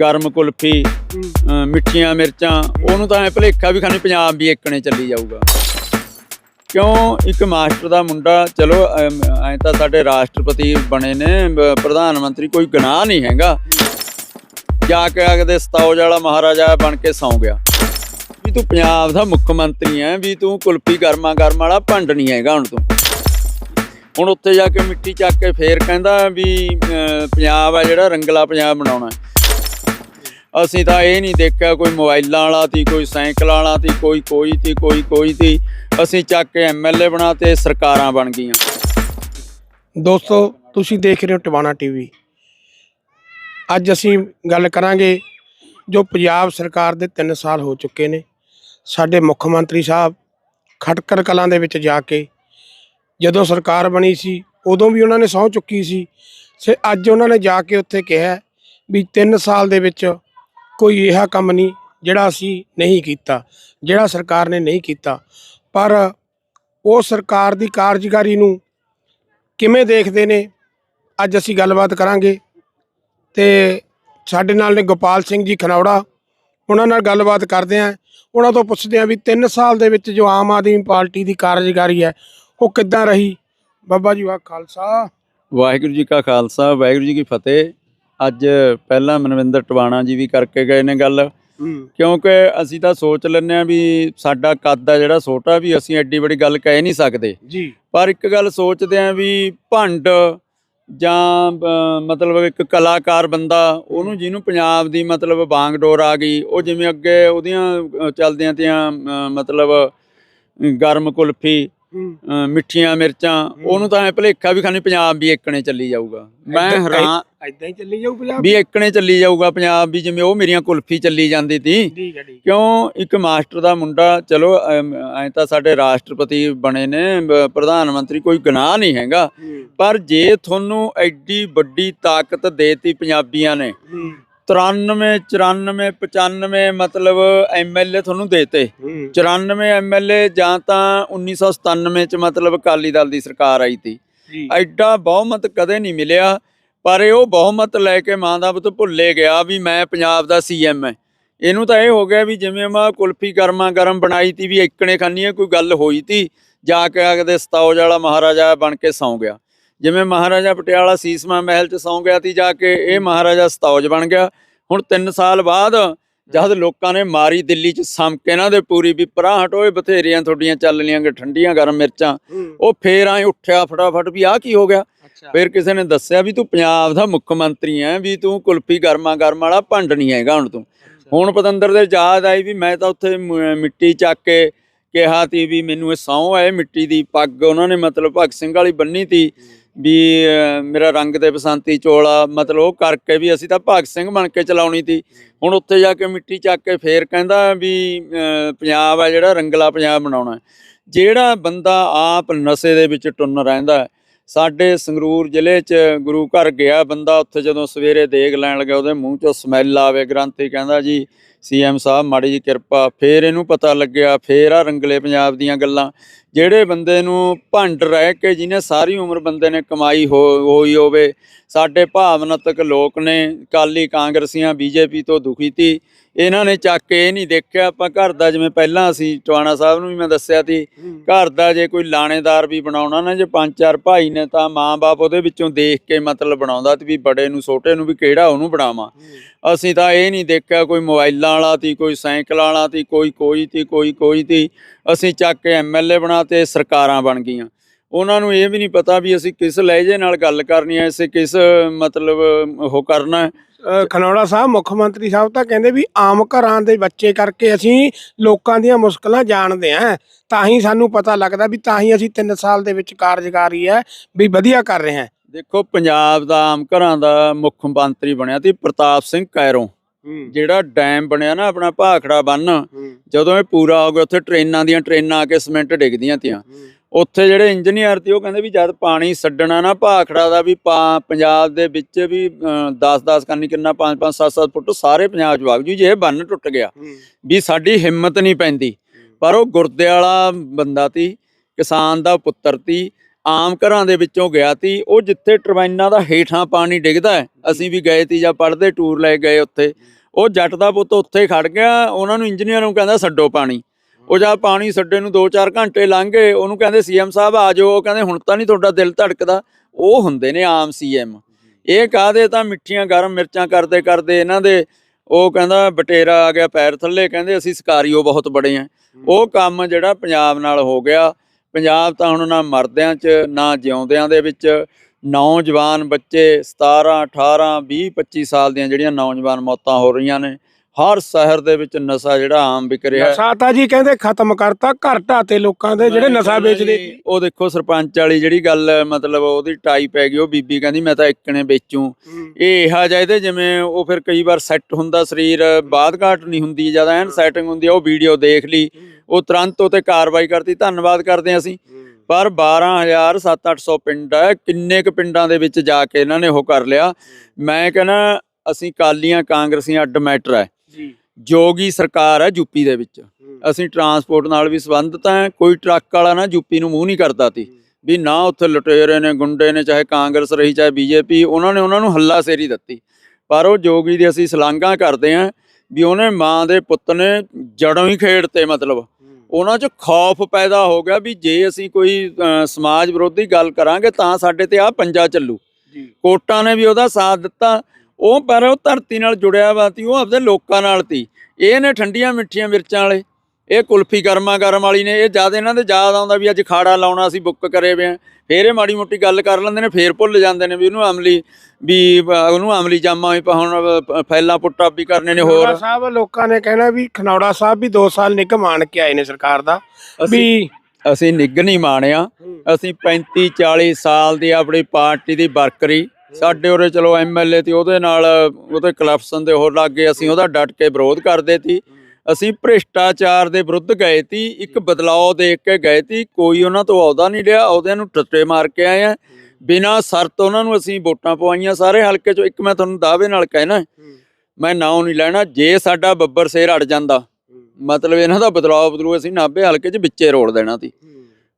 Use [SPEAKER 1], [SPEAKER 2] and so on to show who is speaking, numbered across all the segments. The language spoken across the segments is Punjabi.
[SPEAKER 1] ਗਰਮ ਕੁਲਫੀ ਮਿੱਠੀਆਂ ਮਿਰਚਾਂ, ਉਹਨੂੰ ਤਾਂ ਐ ਭਲੇਖਾ ਵੀ ਖਾਣੀ ਪੰਜਾਬ ਵੀ ਏਕਣੇ ਚੱਲੀ ਜਾਊਗਾ। ਕਿਉਂ? ਇੱਕ ਮਾਸਟਰ ਦਾ ਮੁੰਡਾ, ਚਲੋ ਐ ਤਾਂ ਸਾਡੇ ਰਾਸ਼ਟਰਪਤੀ ਬਣੇ ਨੇ ਪ੍ਰਧਾਨ ਮੰਤਰੀ ਕੋਈ ਗੁਨਾਹ ਨਹੀਂ ਹੈਗਾ। ਜਾ ਕੇ ਆਖਦੇ, ਸਤੌਜ ਵਾਲਾ ਮਹਾਰਾਜਾ ਬਣ ਕੇ ਸੌਂ ਗਿਆ। ਵੀ ਤੂੰ ਪੰਜਾਬ ਦਾ ਮੁੱਖ ਮੰਤਰੀ ਐ, ਵੀ ਤੂੰ ਕੁਲਫੀ ਗਰਮਾ ਗਰਮ ਵਾਲਾ ਭੰਡ ਨਹੀਂ ਹੈਗਾ ਹੁਣ ਤੂੰ। ਹੁਣ ਉੱਥੇ ਜਾ ਕੇ ਮਿੱਟੀ ਚੱਕ ਕੇ ਫੇਰ ਕਹਿੰਦਾ ਵੀ ਪੰਜਾਬ ਆ ਜਿਹੜਾ ਰੰਗਲਾ ਪੰਜਾਬ ਬਣਾਉਣਾ। ਅਸੀਂ ਤਾਂ ਇਹ ਨਹੀਂ ਦੇਖਿਆ ਕੋਈ ਮੋਬਾਈਲਾਂ ਵਾਲਾ ਤੀ ਕੋਈ ਸਾਈਕਲਾਂ ਵਾਲਾ ਤੀ ਕੋਈ ਕੋਈ ਤੀ ਕੋਈ ਕੋਈ ਤੀ ਅਸੀਂ ਚੱਕ ਕੇ ਐਮਐਲਏ ਬਣਾਤੇ, ਸਰਕਾਰਾਂ ਬਣ ਗਈਆਂ।
[SPEAKER 2] ਦੋਸਤੋ, ਤੁਸੀਂ ਦੇਖ ਰਹੇ ਹੋ ਟਿਵਾਣਾ ਟੀਵੀ। ਅੱਜ ਅਸੀਂ ਗੱਲ ਕਰਾਂਗੇ ਜੋ ਪੰਜਾਬ ਸਰਕਾਰ ਦੇ 3 ਸਾਲ ਹੋ ਚੁੱਕੇ ਨੇ। ਸਾਡੇ ਮੁੱਖ ਮੰਤਰੀ ਸਾਹਿਬ ਖਟਕਰ ਕਲਾਂ ਦੇ ਵਿੱਚ ਜਾ ਕੇ ਜਦੋਂ ਸਰਕਾਰ ਬਣੀ ਸੀ, ਉਦੋਂ ਵੀ ਉਹਨਾਂ ਨੇ ਸਹੁੰ ਚੁੱਕੀ ਸੀ। ਸੇ ਅੱਜ ਉਹਨਾਂ ਨੇ ਜਾ ਕੇ ਉੱਥੇ ਕਿਹਾ ਵੀ 3 ਸਾਲ ਦੇ ਵਿੱਚ ਕੋਈ ਇਹੋ ਕੰਮ ਨਹੀਂ ਜਿਹੜਾ ਅਸੀਂ ਨਹੀਂ ਕੀਤਾ, ਜਿਹੜਾ ਸਰਕਾਰ ਨੇ ਨਹੀਂ ਕੀਤਾ। ਪਰ ਉਹ ਸਰਕਾਰ ਦੀ ਕਾਰਜਕਾਰੀ ਨੂੰ ਕਿਵੇਂ ਦੇਖਦੇ ਨੇ, ਅੱਜ ਅਸੀਂ ਗੱਲਬਾਤ ਕਰਾਂਗੇ। ਤੇ ਸਾਡੇ ਨਾਲ ਨੇ ਗੋਪਾਲ ਸਿੰਘ ਜੀ ਖਨੌੜਾ, ਉਹਨਾਂ ਨਾਲ ਗੱਲਬਾਤ ਕਰਦੇ ਆਂ। ਉਹਨਾਂ ਤੋਂ ਪੁੱਛਦੇ ਆਂ ਵੀ 3 ਸਾਲ ਦੇ ਵਿੱਚ ਜੋ ਆਮ ਆਦਮੀ ਪਾਰਟੀ ਦੀ ਕਾਰਜਕਾਰੀ ਹੈ, ਉਹ ਕਿੱਦਾਂ ਰਹੀ? ਬਾਬਾ ਜੀ ਵਾਹ ਖਾਲਸਾ।
[SPEAKER 1] ਵਾਹਿਗੁਰੂ ਜੀ ਕਾ ਖਾਲਸਾ, ਵਾਹਿਗੁਰੂ ਜੀ ਕੀ ਫਤਿਹ। ਅੱਜ ਪਹਿਲਾਂ ਮਨਵਿੰਦਰ ਟਵਾਣਾ ਜੀ ਵੀ ਕਰਕੇ ਗਏ ਨੇ ਗੱਲ। ਕਿਉਂਕਿ ਅਸੀਂ ਤਾਂ ਸੋਚ ਲੈਂਦੇ ਆ ਵੀ ਸਾਡਾ ਕੱਦ ਆ ਜਿਹੜਾ ਛੋਟਾ ਵੀ ਅਸੀਂ ਐਡੀ ਬੜੀ ਗੱਲ ਕਹਿ ਨਹੀਂ ਸਕਦੇ।
[SPEAKER 2] ਜੀ।
[SPEAKER 1] ਪਰ ਇੱਕ ਗੱਲ ਸੋਚਦੇ ਆ ਵੀ ਭੰਡ ਜਾਂ ਮਤਲਬ ਇੱਕ ਕਲਾਕਾਰ ਬੰਦਾ ਉਹਨੂੰ ਜਿਹਨੂੰ ਪੰਜਾਬ ਦੀ ਮਤਲਬ ਬਾਂਗਡੋਰ ਆ ਗਈ ਉਹ ਜਿਵੇਂ ਅੱਗੇ ਉਹਦੀਆਂ ਚੱਲਦਿਆਂ ਅ, ਮਤਲਬ ਗਰਮ ਕੁਲਫੀ ਮਿੱਠੀਆਂ ਮਿਰਚਾਂ ਉਹਨੂੰ ਤਾਂ ਐ ਭਲੇਖਾ ਵੀ ਖਾਣੀ ਪੰਜਾਬ ਵੀ ਏਕਣੇ ਚੱਲੀ ਜਾਊਗਾ। ਮੈਂ ਹੈਰਾਨ
[SPEAKER 2] ਐਦਾਂ ਹੀ ਚੱਲੀ ਜਾਊ ਪੰਜਾਬ?
[SPEAKER 1] ਵੀ ਏਕਣੇ ਚੱਲੀ ਜਾਊਗਾ ਪੰਜਾਬ ਵੀ ਜਿਵੇਂ ਉਹ ਮੇਰੀਆਂ ਕੁਲਫੀ ਚੱਲੀ ਜਾਂਦੀ
[SPEAKER 2] ਠੀਕ
[SPEAKER 1] ਕਿਉਂ? ਇੱਕ ਮਾਸਟਰ ਦਾ ਮੁੰਡਾ ਚਲੋ ਐ ਤਾਂ ਸਾਡੇ ਰਾਸ਼ਟਰਪਤੀ ਬਣੇ ਨੇ ਪ੍ਰਧਾਨ ਮੰਤਰੀ ਕੋਈ ਗੁਨਾਹ ਨਹੀਂ ਹੈਗਾ। ਪਰ ਜੇ ਤੁਹਾਨੂੰ ਐਡੀ ਵੱਡੀ ਤਾਕਤ ਦੇਤੀ ਪੰਜਾਬੀਆਂ ਨੇ 93 94 95 ਮਤਲਬ ਐਮਐਲਏ ਤੁਹਾਨੂੰ ਦੇਤੇ।
[SPEAKER 2] ਹੂੰ।
[SPEAKER 1] 94 ਐਮਐਲਏ ਜਾਂ ਤਾਂ 1997 ਚ ਮਤਲਬ ਅਕਾਲੀ ਦਲ ਦੀ ਸਰਕਾਰ ਆਈ ਤੀ।
[SPEAKER 2] ਜੀ।
[SPEAKER 1] ਐਡਾ ਬਹੁਮਤ ਕਦੇ ਨਹੀਂ ਮਿਲਿਆ ਪਰ ਇਹ ਉਹ ਬਹੁਮਤ ਲੈ ਕੇ ਮਾਂ ਦਾ ਪੁੱਤ ਭੁੱਲੇ ਗਿਆ ਵੀ ਮੈਂ ਪੰਜਾਬ ਦਾ ਸੀਐਮ ਐ। ਇਹਨੂੰ ਤਾਂ ਇਹ ਹੋ ਗਿਆ ਵੀ ਜਿਵੇਂ ਮੈਂ ਕੁਲਫੀ ਗਰਮਾ ਗਰਮ ਬਣਾਈ ਤੀ ਵੀ ਇੱਕਣੇ ਖਾਨੀ ਹੈ ਕੋਈ ਗੱਲ ਹੋਈ ਤੀ ਜਾ ਕੇ ਆਗਦੇ ਸਤੌਜ ਵਾਲਾ ਮਹਾਰਾਜਾ ਬਣ ਕੇ ਸੌਂ ਗਿਆ। ਜਿਵੇਂ ਮਹਾਰਾਜਾ ਪਟਿਆਲਾ ਸੀਸਮਾ ਮਹਿਲ 'ਚ ਸੌਂ ਗਿਆ ਤੀ ਜਾ ਕੇ ਇਹ ਮਹਾਰਾਜਾ ਸਤੌਜ ਬਣ ਗਿਆ। ਹੁਣ 3 ਸਾਲ ਬਾਅਦ ਜਦ ਲੋਕਾਂ ਨੇ ਮਾਰੀ ਦਿੱਲੀ 'ਚ ਸਮਕ ਇਹਨਾਂ ਦੇ ਪੂਰੀ ਵੀ ਪਰਾਂ ਹਟੋਏ ਬਥੇਰੀਆਂ ਤੁਹਾਡੀਆਂ ਚੱਲ ਲੀਆਂ ਠੰਡੀਆਂ ਗਰਮ ਮਿਰਚਾਂ। ਉਹ ਫੇਰ ਆਏ ਉੱਠਿਆ ਫਟਾਫਟ ਵੀ ਆਹ ਕੀ ਹੋ ਗਿਆ? ਫਿਰ ਕਿਸੇ ਨੇ ਦੱਸਿਆ ਵੀ ਤੂੰ ਪੰਜਾਬ ਦਾ ਮੁੱਖ ਮੰਤਰੀ ਐ ਵੀ ਤੂੰ ਕੁਲਫੀ ਗਰਮਾ ਗਰਮ ਵਾਲਾ ਭੰਡ ਨਹੀਂ ਹੈਗਾ ਹੁਣ ਤੂੰ। ਹੁਣ ਪਤੰਦਰ ਦੇ ਯਾਦ ਆਈ ਵੀ ਮੈਂ ਤਾਂ ਉੱਥੇ ਮਿੱਟੀ ਚੱਕ ਕੇ ਕਿਹਾ ਤੀ ਵੀ ਮੈਨੂੰ ਇਹ ਸਹੁੰ ਹੈ ਮਿੱਟੀ ਦੀ ਪੱਗ ਉਹਨਾਂ ਨੇ ਮਤਲਬ ਭਗਤ ਸਿੰਘ ਵਾਲੀ ਬੰਨੀ ਤੀ। ਵੀ ਮੇਰਾ ਰੰਗ 'ਤੇ ਬਸੰਤੀ ਚੋਲਾ, ਮਤਲਬ ਉਹ ਕਰਕੇ ਵੀ ਅਸੀਂ ਤਾਂ ਭਗਤ ਸਿੰਘ ਬਣ ਕੇ ਚਲਾਉਣੀ ਤੀ। ਹੁਣ ਉੱਥੇ ਜਾ ਕੇ ਮਿੱਟੀ ਚੱਕ ਕੇ ਫੇਰ ਕਹਿੰਦਾ ਵੀ ਪੰਜਾਬ ਆ ਜਿਹੜਾ, ਰੰਗਲਾ ਪੰਜਾਬ ਬਣਾਉਣਾ ਜਿਹੜਾ ਬੰਦਾ ਆਪ ਨਸ਼ੇ ਦੇ ਵਿੱਚ ਟੁੰਨ ਰਹਿੰਦਾ ਸਾਡੇ ਸੰਗਰੂਰ ਜ਼ਿਲ੍ਹੇ 'ਚ ਗੁਰੂ ਘਰ ਗਿਆ ਬੰਦਾ, ਉੱਥੇ ਜਦੋਂ ਸਵੇਰੇ ਦੇਗ ਲੈਣ ਲੱਗਿਆ, ਉਹਦੇ ਮੂੰਹ 'ਚੋਂ ਸਮੈਲ ਆਵੇ, ਗ੍ਰੰਥੀ ਕਹਿੰਦਾ ਜੀ ਸੀਐਮ ਸਾਹਿਬ ਮਾੜੀ ਜੀ ਕਿਰਪਾ ਫੇਰ ਇਹਨੂੰ ਪਤਾ ਲੱਗਿਆ ਫੇਰ ਆ ਰੰਗਲੇ ਪੰਜਾਬ ਦੀਆਂ ਗੱਲਾਂ। ਜਿਹੜੇ ਬੰਦੇ ਨੂੰ ਭੰਡ ਰਹਿ ਕੇ ਜਿਹਨੇ ਸਾਰੀ ਉਮਰ ਬੰਦੇ ਨੇ ਕਮਾਈ ਹੋ- ਹੋਈ ਹੋਵੇ ਸਾਡੇ ਭਾਵਨਾਤਕ ਲੋਕ ਨੇ ਕਾਲੀ ਕਾਂਗਰਸੀਆਂ ਬੀਜੇਪੀ ਤੋਂ ਦੁਖੀ ਤੀ। ਇਹਨਾਂ ਨੇ ਚੱਕ ਕੇ ਇਹ ਨਹੀਂ ਦੇਖਿਆ ਆਪਾਂ ਘਰ ਦਾ ਜਿਵੇਂ ਪਹਿਲਾਂ ਅਸੀਂ ਟਵਾਣਾ ਸਾਹਿਬ ਨੂੰ ਵੀ ਮੈਂ ਦੱਸਿਆ ਤੀ ਘਰ ਦਾ ਜੇ ਕੋਈ ਲਾਣੇਦਾਰ ਵੀ ਬਣਾਉਣਾ ਨਾ ਜੇ ਪੰਜ ਚਾਰ ਭਾਈ ਨੇ ਤਾਂ ਮਾਂ-ਬਾਪ ਉਹਦੇ ਵਿੱਚੋਂ ਦੇਖ ਕੇ ਮਤਲਬ ਬਣਾਉਂਦਾ ਤੇ ਵੀ ਬੜੇ ਨੂੰ ਛੋਟੇ ਨੂੰ ਵੀ ਕਿਹੜਾ ਉਹਨੂੰ ਬਣਾਵਾਂ। ਅਸੀਂ ਤਾਂ ਇਹ ਨਹੀਂ ਦੇਖਿਆ ਕੋਈ ਮੋਬਾਈਲਾਂ ਵਾਲਾ ਤੀ ਕੋਈ ਸਾਈਕਲਾਂ ਵਾਲਾ ਤੀ ਕੋਈ ਕੋਈ ਤੀ ਕੋਈ ਕੋਈ ਤੀ। ਅਸੀਂ ਚੱਕ ਕੇ ਐਮਐਲਏ ਬਣਾਤੇ ਸਰਕਾਰਾਂ ਬਣ ਗਈਆਂ। ਉਹਨਾਂ ਨੂੰ ਇਹ ਵੀ ਨਹੀਂ ਪਤਾ ਵੀ ਅਸੀਂ ਕਿਸ ਲਹਿਜੇ ਨਾਲ ਗੱਲ ਕਰਨੀ ਹੈ ਅਸੀਂ ਕਿਸ ਮਤਲਬ ਉਹ ਕਰਨਾ
[SPEAKER 2] ਖਨੌੜਾ ਸਾਹਿਬ ਮੁੱਖ ਮੰਤਰੀ ਸਾਹਿਬ ਤਾਂ ਕਹਿੰਦੇ ਵੀ ਆਮ ਘਰਾਂ ਦੇ ਬੱਚੇ ਕਰਕੇ ਅਸੀਂ ਲੋਕਾਂ ਦੀਆਂ ਮੁਸ਼ਕਲਾਂ ਜਾਣਦੇ ਆਂ ਤਾਂ ਹੀ ਸਾਨੂੰ ਪਤਾ ਲੱਗਦਾ ਵੀ ਤਾਂ ਹੀ ਅਸੀਂ 3 ਸਾਲ ਦੇ ਵਿੱਚ ਕਾਰਜਕਾਰੀ ਹੈ ਵੀ ਵਧੀਆ ਕਰ ਰਹੇ ਹਾਂ।
[SPEAKER 1] ਦੇਖੋ ਪੰਜਾਬ ਦਾ ਆਮ ਘਰਾਂ ਦਾ ਮੁੱਖ ਮੰਤਰੀ ਬਣਿਆ ਤੀ ਪ੍ਰਤਾਪ ਸਿੰਘ ਕੈਰੋਂ। ਜਿਹੜਾ ਡੈਮ ਬਣਿਆ ਨਾ ਆਪਣਾ ਭਾਖੜਾ ਬੰਨ ਜਦੋਂ ਇਹ ਪੂਰਾ ਹੋ ਗਿਆ ਉੱਥੇ ਟ੍ਰੇਨਾਂ ਦੀਆਂ ਟ੍ਰੇਨਾਂ ਆ ਕੇ ਸੀਮੈਂਟ ਡਿੱਗਦੀਆਂ ਤੀਆਂ। ਉੱਥੇ ਜਿਹੜੇ ਇੰਜੀਨੀਅਰ ਤੇ ਉਹ ਕਹਿੰਦੇ ਵੀ ਜਦ ਪਾਣੀ ਛੱਡਣਾ ਨਾ ਭਾਖੜਾ ਦਾ ਵੀ ਪੰਜਾਬ ਦੇ ਵਿੱਚ ਵੀ 10-10 ਕਰਨੀ ਕਿੰਨਾ 5-5 7-7 ਫੁੱਟ ਸਾਰੇ ਪੰਜਾਬ ਚ ਵਗ ਜੂ ਜੇ ਇਹ ਬੰਨ ਟੁੱਟ ਗਿਆ। ਵੀ ਸਾਡੀ ਹਿੰਮਤ ਨਹੀਂ ਪੈਂਦੀ। ਪਰ ਉਹ ਗੁਰਦੇ ਵਾਲਾ ਬੰਦਾ ਤੀ ਕਿਸਾਨ ਦਾ ਪੁੱਤਰ ਤੀ ਆਮ ਘਰਾਂ ਦੇ ਵਿੱਚੋਂ ਗਿਆ ਤੀ ਉਹ ਜਿੱਥੇ ਟਰਬਾਈਨਾਂ ਦਾ ਹੇਠਾਂ ਪਾਣੀ ਡਿੱਗਦਾ ਹੈ ਅਸੀਂ ਵੀ ਗਏ ਤੀ ਜਾਂ ਪੜਦੇ ਟੂਰ ਲੈ ਗਏ ਉੱਥੇ। ਉਹ ਜੱਟ ਦਾ ਪੁੱਤ ਉੱਥੇ ਖੜ ਗਿਆ ਉਹਨਾਂ ਨੂੰ ਇੰਜੀਨੀਅਰ ਨੂੰ ਕਹਿੰਦਾ ਛੱਡੋ ਪਾਣੀ। ਉਹ ਜਦ ਪਾਣੀ ਛੱਡੇ ਨੂੰ 2-4 ਘੰਟੇ ਲੰਘ ਗਏ ਉਹਨੂੰ ਕਹਿੰਦੇ ਸੀਐਮ ਸਾਹਿਬ ਆ ਜਾਓ ਉਹ ਕਹਿੰਦੇ ਹੁਣ ਤਾਂ ਨਹੀਂ ਤੁਹਾਡਾ ਦਿਲ ਧੜਕਦਾ। ਉਹ ਹੁੰਦੇ ਨੇ ਆਮ ਸੀਐਮ ਇਹ ਕਾਹਦੇ ਤਾਂ ਮਿੱਠੀਆਂ ਗਰਮ ਮਿਰਚਾਂ ਕਰਦੇ ਕਰਦੇ ਇਹਨਾਂ ਦੇ ਉਹ ਕਹਿੰਦਾ ਬਟੇਰਾ ਆ ਗਿਆ ਪੈਰ ਥੱਲੇ ਕਹਿੰਦੇ ਅਸੀਂ ਸਕਾਰੀਓ ਬਹੁਤ ਬੜੇ ਆ। ਉਹ ਕੰਮ ਜਿਹੜਾ ਪੰਜਾਬ ਨਾਲ ਹੋ ਗਿਆ ਪੰਜਾਬ ਤਾਂ ਹੁਣ ਨਾ ਮਰਦਿਆਂ 'ਚ, ਨਾ ਜਿਉਂਦਿਆਂ ਦੇ ਵਿੱਚ। ਨੌਜਵਾਨ ਬੱਚੇ 17 18 20 25 ਸਾਲ ਦੀਆਂ ਜਿਹੜੀਆਂ ਨੌਜਵਾਨ ਮੌਤਾਂ ਹੋ ਰਹੀਆਂ ਨੇ। ਹਰ ਸ਼ਹਿਰ ਦੇ ਵਿੱਚ ਨਸ਼ਾ ਜਿਹੜਾ ਆਮ ਵਿਕ ਰਿਹਾ
[SPEAKER 2] ਨਸ਼ਾ ਤਾਂ ਜੀ ਕਹਿੰਦੇ ਖਤਮ ਕਰਤਾ ਘਰ ਢਾਤੇ ਲੋਕਾਂ ਦੇ ਜਿਹੜੇ ਨਸ਼ਾ ਵੇਚਦੇ।
[SPEAKER 1] ਉਹ ਦੇਖੋ ਸਰਪੰਚ ਵਾਲੀ ਜਿਹੜੀ ਗੱਲ ਮਤਲਬ ਉਹਦੀ ਟਾਈ ਪੈ ਗਈ ਉਹ ਬੀਬੀ ਕਹਿੰਦੀ ਮੈਂ ਤਾਂ ਇੱਕਣੇ ਵੇਚੂ। ਇਹ ਇਹਾ ਜਾਇਦੇ ਜਿਵੇਂ ਉਹ ਫਿਰ ਕਈ ਵਾਰ ਸੈੱਟ ਹੁੰਦਾ ਸਰੀਰ ਬਾਦ ਘਾਟ ਨਹੀਂ ਹੁੰਦੀ ਜ਼ਿਆਦਾ ਐਨ ਸੈਟਿੰਗ ਹੁੰਦੀ ਆ ਉਹ ਵੀਡੀਓ ਦੇਖ ਲਈ। ਉਹ ਤੁਰੰਤ ਉਤੇ ਕਾਰਵਾਈ ਕਰਤੀ ਧੰਨਵਾਦ ਕਰਦੇ ਹਾਂ ਅਸੀਂ। ਪਰ 12000 7-800 ਪਿੰਡ ਹੈ ਕਿੰਨੇ ਕੁ ਪਿੰਡਾਂ ਦੇ ਵਿੱਚ ਜਾ ਕੇ ਇਹਨਾਂ ਨੇ ਉਹ ਕਰ ਲਿਆ। ਮੈਂ ਕਹਿੰਦਾ ਅਸੀਂ ਕਾਲੀਆਂ ਕਾਂਗਰਸੀਆਂ ਅੱਡ ਮੈਟਰ ਹੈ। ਜੋਗੀ ਸਰਕਾਰ ਹੈ ਯੂਪੀ ਦੇ ਵਿੱਚ। ਅਸੀਂ ਟਰਾਂਸਪੋਰਟ ਨਾਲ ਵੀ ਸੰਬੰਧਿਤ ਹਾਂ ਕੋਈ ਟਰੱਕ ਵਾਲਾ ਨਾ ਯੂਪੀ ਨੂੰ ਮੂੰਹ ਨਹੀਂ ਕਰਦਾ ਤੀ ਵੀ ਨਾ ਉੱਥੇ ਲੁਟੇਰੇ ਨੇ ਗੁੰਡੇ ਨੇ ਚਾਹੇ ਕਾਂਗਰਸ ਰਹੀ ਚਾਹੇ ਬੀਜੇਪੀ ਉਹਨਾਂ ਨੇ ਉਹਨਾਂ ਨੂੰ ਹੱਲਾ ਸੇਰੀ ਦਿੱਤੀ। ਪਰ ਉਹ ਜੋਗੀ ਦੀ ਅਸੀਂ ਸਲਾਂਘਾ ਕਰਦੇ ਹਾਂ ਵੀ ਉਹਨੇ ਮਾਂ ਦੇ ਪੁੱਤ ਨੇ ਜੜੋਂ ਹੀ ਖੇਡਤੇ ਮਤਲਬ। ਉਹਨਾਂ 'ਚ ਖੌਫ ਪੈਦਾ ਹੋ ਗਿਆ ਵੀ ਜੇ ਅਸੀਂ ਕੋਈ ਸਮਾਜ ਵਿਰੋਧੀ ਗੱਲ ਕਰਾਂਗੇ ਤਾਂ ਸਾਡੇ ਤੇ ਆ ਪੰਜਾ ਚੱਲੂ। ਕੋਟਾਂ ਨੇ ਵੀ ਉਹਦਾ ਸਾਥ ਦਿੱਤਾ। ਉਹ ਪਰ ਉਹ ਧਰਤੀ ਨਾਲ ਜੁੜਿਆ ਵਾ ਤੀ ਉਹ ਆਪਦੇ ਲੋਕਾਂ ਨਾਲ ਤੀ। ਇਹ ਨੇ ਠੰਡੀਆਂ ਮਿੱਠੀਆਂ ਮਿਰਚਾਂ ਵਾਲੇ ਇਹ ਕੁਲਫੀ ਗਰਮਾ ਗਰਮ ਵਾਲੀ ਨੇ ਇਹ ਜ਼ਿਆਦਾ ਇਹਨਾਂ ਦੇ ਯਾਦ ਆਉਂਦਾ ਵੀ ਅੱਜ ਖਾੜਾ ਲਾਉਣਾ ਅਸੀਂ ਬੁੱਕ ਕਰੇ ਵੇ ਫੇਰ ਇਹ ਮਾੜੀ ਮੋਟੀ ਗੱਲ ਕਰ ਲੈਂਦੇ ਨੇ ਫੇਰ ਭੁੱਲ ਜਾਂਦੇ ਨੇ ਵੀ ਉਹਨੂੰ ਅਮਲੀ ਵੀ ਉਹਨੂੰ ਅਮਲੀ ਜਾਮਾ ਵੀ ਹੁਣ ਫੈਲਾਂ ਪੁੱਟਾ ਵੀ ਕਰਨੇ ਨੇ ਹੋਰ।
[SPEAKER 2] ਸਾਹਿਬ ਲੋਕਾਂ ਨੇ ਕਹਿਣਾ ਵੀ ਖਨੌੜਾ ਸਾਹਿਬ ਵੀ 2 ਸਾਲ ਨਿਗਮ ਆਣ ਕੇ ਆਏ ਨੇ ਸਰਕਾਰ ਦਾ ਵੀ
[SPEAKER 1] ਅਸੀਂ ਨਿੱਘ ਨਹੀਂ ਮਾਣਿਆ। ਅਸੀਂ 35 40 ਸਾਲ ਦੀ ਆਪਣੀ ਪਾਰਟੀ ਦੀ ਵਰਕਰੀ ਸਾਡੇ ਉਰੇ ਚਲੋ ਐਮਐਲਏ ਤੇ ਉਹਦੇ ਨਾਲ, ਉਹਦੇ ਕਲਪਸ਼ਨ ਦੇ ਹੋਰ ਲੱਗੇ ਅਸੀਂ ਉਹਦਾ ਡਟ ਕੇ ਵਿਰੋਧ ਕਰਦੇ ਸੀ। ਅਸੀਂ ਭ੍ਰਿਸ਼ਟਾਚਾਰ ਦੇ ਵਿਰੁੱਧ ਗਏ ਸੀ, ਇੱਕ ਬਦਲਾਅ ਦੇਖ ਕੇ ਗਏ ਸੀ, ਕੋਈ ਉਹਨਾਂ ਤੋਂ ਅਹੁਦਾ ਨਹੀਂ ਲਿਆ, ਅਹੁਦਿਆਂ ਨੂੰ ਟੱਟੇ ਮਾਰ ਕੇ ਆਏ ਆ। ਬਿਨਾਂ ਸ਼ਰਤ ਉਹਨਾਂ ਨੂੰ ਅਸੀਂ ਵੋਟਾਂ ਪਵਾਈਆਂ, ਸਾਰੇ ਹਲਕੇ ਚੋਂ ਇੱਕ ਮੈਂ ਤੁਹਾਨੂੰ ਦਾਅਵੇ ਨਾਲ ਕਹਿਣਾ, ਮੈਂ ਨਾਂ ਨਹੀਂ ਲੈਣਾ, ਜੇ ਸਾਡਾ ਬੱਬਰ ਸੇਰ ਅੜ ਜਾਂਦਾ, ਮਤਲਬ ਇਹਨਾਂ ਦਾ ਬਦਲਾਅ ਬਦਲੂ, ਅਸੀਂ ਨਾਭੇ ਹਲਕੇ 'ਚ ਵਿੱਚੇ ਰੋੜ ਦੇਣਾ ਸੀ।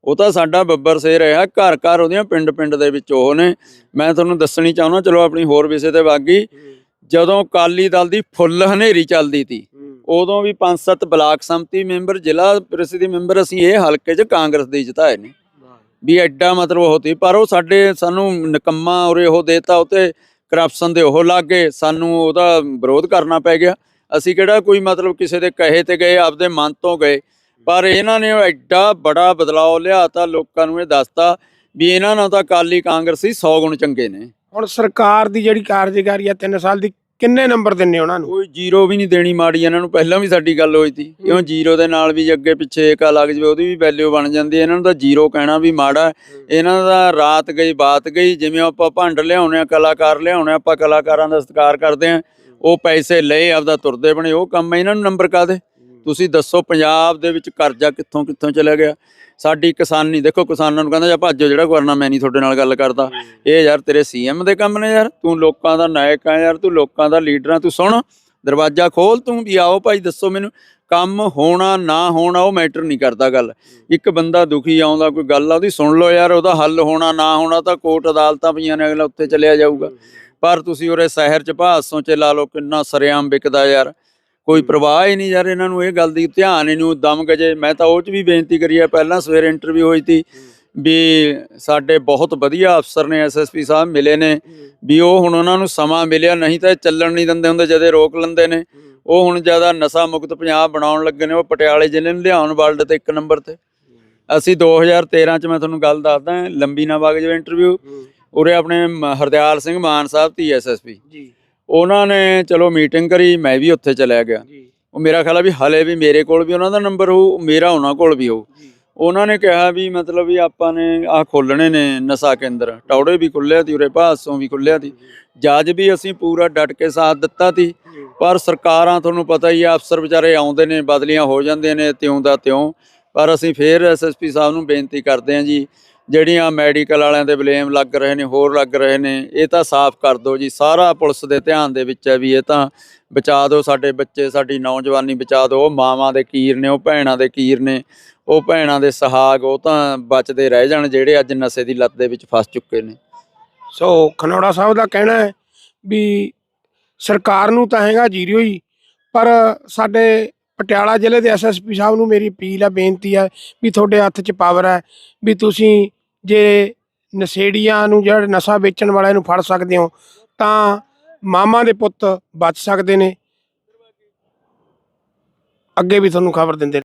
[SPEAKER 1] ਉਹ ਤਾਂ ਸਾਡਾ ਬੱਬਰ ਸੇ ਰਿਹਾ ਘਰ ਘਰ ਉਹਦੀਆਂ ਪਿੰਡ ਪਿੰਡ ਦੇ ਵਿੱਚ ਉਹ ਨੇ। ਮੈਂ ਤੁਹਾਨੂੰ ਦੱਸਣੀ ਚਾਹੁੰਦਾ, ਚਲੋ ਆਪਣੀ ਹੋਰ ਵਿਸ਼ੇ ਤੇ ਵਾਗੀ ਜਦੋਂ ਕਾਲੀ ਦਲ ਦੀ ਫੁੱਲ ਹਨੇਰੀ ਚੱਲਦੀ ਤੀ, ਉਦੋਂ ਵੀ ਪੰਜ ਸੱਤ ਬਲਾਕ ਸੰਮਤੀ ਮੈਂਬਰ, ਜ਼ਿਲ੍ਹਾ ਪ੍ਰੀਸ਼ਦ ਮੈਂਬਰ ਅਸੀਂ ਇਹ ਹਲਕੇ 'ਚ ਕਾਂਗਰਸ ਦੇ ਜਿਤਾਏ ਨੇ। ਵੀ ਐਡਾ ਮਤਲਬ ਉਹ ਤੀ, ਪਰ ਉਹ ਸਾਡੇ ਸਾਨੂੰ ਨਕੰਮਾ ਉਰੇ ਉਹ ਦੇਤਾ ਉਤੇ ਕਰਪਸ਼ਨ ਦੇ ਉਹ ਲੱਗ ਗਏ ਸਾਨੂੰ ਉਹਦਾ ਵਿਰੋਧ ਕਰਨਾ ਪੈ ਗਿਆ। ਅਸੀਂ ਕਿਹੜਾ ਕੋਈ ਮਤਲਬ ਕਿਸੇ ਦੇ ਕਹੇ ਤੇ ਗਏ, ਆਪਦੇ ਮਨ ਤੋਂ ਗਏ। ਪਰ ਇਹਨਾਂ ਨੇ ਐਡਾ ਬੜਾ ਬਦਲਾਅ ਲਿਆਤਾ ਲੋਕਾਂ ਨੂੰ ਇਹ ਦੱਸਤਾ ਵੀ ਇਹਨਾਂ ਨਾਲ ਤਾਂ ਕਾਲੀ ਕਾਂਗਰਸੀ 100 ਗੁਣ ਚੰਗੇ ਨੇ।
[SPEAKER 2] ਹੁਣ ਸਰਕਾਰ ਦੀ ਜਿਹੜੀ ਕਾਰਜਕਾਰੀ ਆ 3 ਸਾਲ ਦੀ ਕਿੰਨੇ ਨੰਬਰ ਦਿੰਨੇ ਉਹਨਾਂ ਨੂੰ?
[SPEAKER 1] ਕੋਈ ਜ਼ੀਰੋ ਵੀ ਨਹੀਂ ਦੇਣੀ ਮਾੜੀ ਇਹਨਾਂ ਨੂੰ ਪਹਿਲਾਂ ਵੀ ਸਾਡੀ ਗੱਲ ਹੋਈ ਸੀ। ਕਿਉਂ ਜ਼ੀਰੋ ਦੇ ਨਾਲ ਵੀ ਅੱਗੇ ਪਿੱਛੇ ਏਕਾ ਲੱਗ ਜਵੇ ਉਹਦੀ ਵੀ ਵੈਲਿਊ ਬਣ ਜਾਂਦੀ ਹੈ। ਇਹਨਾਂ ਨੂੰ ਤਾਂ ਜ਼ੀਰੋ ਕਹਿਣਾ ਵੀ ਮਾੜਾ। ਹੈ। ਇਹਨਾਂ ਦਾ ਰਾਤ ਗਈ ਬਾਤ ਗਈ ਜਿਵੇਂ ਆਪਾਂ ਭੰਡ ਲਿਆਉਣੇ ਆ ਕਲਾਕਾਰ ਲਿਆਉਣੇ ਆ, ਆਪਾਂ ਕਲਾਕਾਰਾਂ ਦਾ ਸਤਿਕਾਰ ਕਰਦੇ ਆ ਉਹ ਪੈਸੇ ਲਏ ਆਪਦਾ ਤੁਰਦੇ ਬਣੇ ਉਹ ਕੰਮ ਇਹਨਾਂ ਨੂੰ ਨੰਬਰ ਕਾਦੇ ਤੁਸੀਂ ਦੱਸੋ ਪੰਜਾਬ ਦੇ ਵਿੱਚ ਕਰਜ਼ਾ ਕਿੱਥੋਂ ਕਿੱਥੋਂ ਚਲਾ ਗਿਆ? ਸਾਡੀ ਕਿਸਾਨੀ ਦੇਖੋ ਕਿਸਾਨਾਂ ਨੂੰ ਕਹਿੰਦਾ ਜਾਂ ਭੱਜੋ ਜਿਹੜਾ ਕਰਨਾ ਮੈਂ ਨਹੀਂ ਤੁਹਾਡੇ ਨਾਲ ਗੱਲ ਕਰਦਾ। ਇਹ ਯਾਰ ਤੇਰੇ ਸੀਐਮ ਦੇ ਕੰਮ ਨੇ ਯਾਰ। ਤੂੰ ਲੋਕਾਂ ਦਾ ਨਾਇਕ ਆ ਯਾਰ। ਤੂੰ ਲੋਕਾਂ ਦਾ ਲੀਡਰ ਆ। ਤੂੰ ਸੁਣ ਦਰਵਾਜ਼ਾ ਖੋਲ ਤੂੰ ਵੀ ਆਓ ਭਾਈ ਦੱਸੋ ਮੈਨੂੰ। ਕੰਮ ਹੋਣਾ ਨਾ ਹੋਣਾ ਉਹ ਮੈਟਰ ਨਹੀਂ ਕਰਦਾ ਗੱਲ। ਇੱਕ ਬੰਦਾ ਦੁਖੀ ਆਉਂਦਾ ਕੋਈ ਗੱਲ ਆ ਉਹਦੀ ਸੁਣ ਲਓ ਯਾਰ ਉਹਦਾ ਹੱਲ ਹੋਣਾ ਨਾ ਹੋਣਾ ਤਾਂ ਕੋਰਟ ਅਦਾਲਤਾਂ ਪਈਆਂ ਨੇ ਅਗਲਾ ਉੱਥੇ ਚਲਿਆ ਜਾਊਗਾ। ਪਰ ਤੁਸੀਂ ਉਰੇ ਸ਼ਹਿਰ ਚ ਭਾਸੋਂ ਚ ਲਾ ਲਓ ਕਿੰਨਾ ਸਰਿਆਮ ਵਿਕਦਾ ਯਾਰ। ਕੋਈ ਪ੍ਰਵਾਹ ਹੀ ਨਹੀਂ ਯਾਰ ਇਹਨਾਂ ਨੂੰ ਇਹ ਗੱਲ ਦੀ ਧਿਆਨ ਇਹਨੂੰ ਦਮ ਗਜੇ। ਮੈਂ ਤਾਂ ਉਹ ਚ ਵੀ ਬੇਨਤੀ ਕਰੀ ਹੈ ਪਹਿਲਾਂ ਸਵੇਰੇ ਇੰਟਰਵਿਊ ਹੋਈ ਸੀ ਵੀ ਸਾਡੇ ਬਹੁਤ ਵਧੀਆ ਅਫਸਰ ਨੇ ਐਸਐਸਪੀ ਸਾਹਿਬ ਮਿਲੇ ਨੇ ਵੀ ਉਹ ਹੁਣ ਉਹਨਾਂ ਨੂੰ ਸਮਾਂ ਮਿਲਿਆ ਨਹੀਂ ਤਾਂ ਚੱਲਣ ਨਹੀਂ ਦਿੰਦੇ ਹੁੰਦੇ ਜਦੇ ਰੋਕ ਲੈਂਦੇ ਨੇ। ਉਹ ਹੁਣ ਜ਼ਿਆਦਾ ਨਸ਼ਾ ਮੁਕਤ ਪੰਜਾਬ ਬਣਾਉਣ ਲੱਗੇ ਨੇ ਉਹ ਪਟਿਆਲੇ ਜ਼ਿਲ੍ਹੇ ਨੂੰ ਲਿਆਉਣ ਵਰਲਡ ਤੇ ਇੱਕ ਨੰਬਰ ਤੇ। ਅਸੀਂ 2013 ਚ ਮੈਂ ਤੁਹਾਨੂੰ ਗੱਲ ਦੱਸਦਾ ਲੰਬੀ ਨਾ ਵਗ ਜਾਵੇ ਇੰਟਰਵਿਊ ਉਰੇ ਆਪਣੇ ਹਰਦਿਆਲ ਸਿੰਘ ਮਾਨ ਸਾਹਿਬ ਤੀ ਐਸਐਸਪੀ
[SPEAKER 2] ਜੀ।
[SPEAKER 1] ਉਹਨਾਂ ਨੇ ਚਲੋ ਮੀਟਿੰਗ ਕਰੀ ਮੈਂ ਵੀ ਉੱਥੇ ਚਲਿਆ ਗਿਆ। ਉਹ ਮੇਰਾ ਖਿਆਲ ਆ ਵੀ ਹਲੇ ਵੀ ਮੇਰੇ ਕੋਲ ਵੀ ਉਹਨਾਂ ਦਾ ਨੰਬਰ ਹੋਊ ਮੇਰਾ ਉਹਨਾਂ ਕੋਲ ਵੀ ਹੋਊ। ਉਹਨਾਂ ਨੇ ਕਿਹਾ ਵੀ ਮਤਲਬ ਵੀ ਆਪਾਂ ਨੇ ਆ ਖੋਲਣੇ ਨੇ ਨਸ਼ਾ ਕੇਂਦਰ। ਟੌੜੇ ਵੀ ਖੁੱਲਿਆ ਤੀ ਉਰੇ ਭਾਸੋਂ ਵੀ ਖੁੱਲਿਆ ਤੀ। ਜੱਜ ਵੀ ਅਸੀਂ ਪੂਰਾ ਡਟ ਕੇ ਸਾਥ ਦਿੱਤਾ ਤੀ। ਪਰ ਸਰਕਾਰਾਂ ਤੁਹਾਨੂੰ ਪਤਾ ਹੀ ਆ ਅਫਸਰ ਵਿਚਾਰੇ ਆਉਂਦੇ ਨੇ ਬਦਲੀਆਂ ਹੋ ਜਾਂਦੀਆਂ ਨੇ ਤਿਉਂ ਦਾ ਤਿਉਂ। ਪਰ ਅਸੀਂ ਫੇਰ ਐਸਐਸਪੀ ਸਾਹਿਬ ਨੂੰ ਬੇਨਤੀ ਕਰਦੇ ਹਾਂ ਜੀ ਜਿਹੜੀਆਂ ਮੈਡੀਕਲ ਵਾਲਿਆਂ ਦੇ ਬਲੇਮ ਲੱਗ ਰਹੇ ਨੇ, ਹੋਰ ਲੱਗ ਰਹੇ ਨੇ, ਇਹ ਤਾਂ ਸਾਫ਼ ਕਰ ਦਿਓ ਜੀ। ਸਾਰਾ ਪੁਲਿਸ ਦੇ ਧਿਆਨ ਦੇ ਵਿੱਚ ਹੈ ਵੀ ਇਹ ਤਾਂ ਬਚਾ ਦਿਓ ਸਾਡੇ ਬੱਚੇ, ਸਾਡੀ ਨੌਜਵਾਨੀ ਬਚਾ ਦਿਓ। ਉਹ ਮਾਵਾਂ ਦੇ ਕੀਰ ਨੇ, ਉਹ ਭੈਣਾਂ ਦੇ ਕੀਰ ਨੇ, ਉਹ ਭੈਣਾਂ ਦੇ ਸਹਾਗ, ਉਹ ਤਾਂ ਬਚਦੇ ਰਹਿ ਜਾਣ ਜਿਹੜੇ ਅੱਜ ਨਸ਼ੇ ਦੀ ਲੱਤ ਦੇ ਵਿੱਚ ਫਸ ਚੁੱਕੇ ਨੇ।
[SPEAKER 2] ਸੋ ਖਨੌੜਾ ਸਾਹਿਬ ਦਾ ਕਹਿਣਾ ਹੈ ਵੀ ਸਰਕਾਰ ਨੂੰ ਤਾਂ ਹੈਗਾ ਜੀਰੋ ਹੀ ਪਰ ਸਾਡੇ ਪਟਿਆਲਾ ਜ਼ਿਲ੍ਹੇ ਦੇ ਐਸਐਸਪੀ ਸਾਹਿਬ ਨੂੰ ਮੇਰੀ ਅਪੀਲ ਆ ਬੇਨਤੀ ਆ ਵੀ ਤੁਹਾਡੇ ਹੱਥ 'ਚ ਪਾਵਰ ਹੈ, ਵੀ ਤੁਸੀਂ ਜੇ ਨਸ਼ੇੜੀਆਂ ਨੂੰ ਜਿਹੜੇ ਨਸ਼ਾ ਵੇਚਣ ਵਾਲਿਆਂ ਨੂੰ ਫੜ ਸਕਦੇ ਹੋ, ਤਾਂ ਮਾਮਾ ਦੇ ਪੁੱਤ ਬਚ ਸਕਦੇ ਨੇ। ਅੱਗੇ ਵੀ ਤੁਹਾਨੂੰ ਖਬਰ ਦਿੰਦੇ